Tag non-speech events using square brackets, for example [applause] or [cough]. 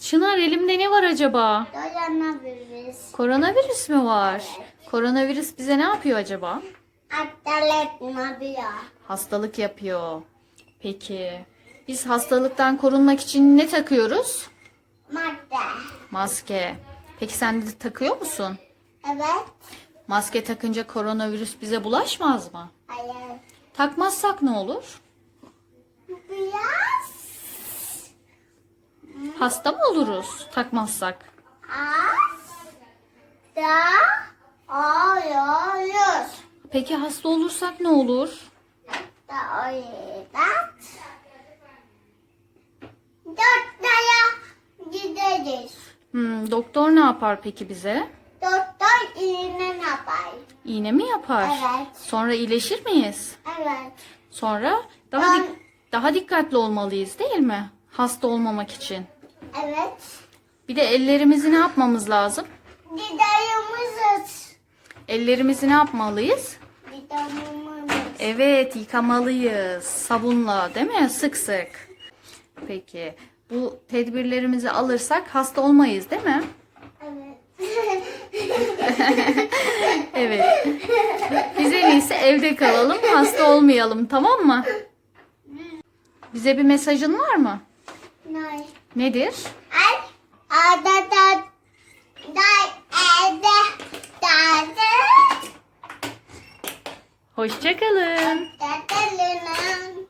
Çınar elimde ne var acaba? Koronavirüs. Koronavirüs mü var? Koronavirüs bize ne yapıyor acaba? Hastalık yapıyor. Hastalık yapıyor. Peki. Biz hastalıktan korunmak için ne takıyoruz? Madde. Maske. Peki sen de takıyor musun? Evet. Maske takınca koronavirüs bize bulaşmaz mı? Hayır. Takmazsak ne olur? Biraz Hasta mı oluruz takmazsak? az da oluyoruz. Peki hasta olursak ne olur? Da o yüzden doktora gideriz. Hmm, doktor ne yapar peki bize? Doktor iğne yapar. İğne mi yapar? Evet. Sonra iyileşir miyiz? Evet. Sonra daha Ben- dik- daha dikkatli olmalıyız değil mi? Hasta olmamak için. Evet. Bir de ellerimizi ne yapmamız lazım? Giderimizin. Ellerimizi ne yapmalıyız? Giderimizin. Evet, yıkamalıyız. Sabunla, değil mi? Sık sık. Peki, bu tedbirlerimizi alırsak hasta olmayız, değil mi? Evet. [laughs] Evet. Biz en iyisi evde kalalım, hasta olmayalım, tamam mı? Bize bir mesajın var mı? Nedir? Hoşçakalın. Hoşçakalın.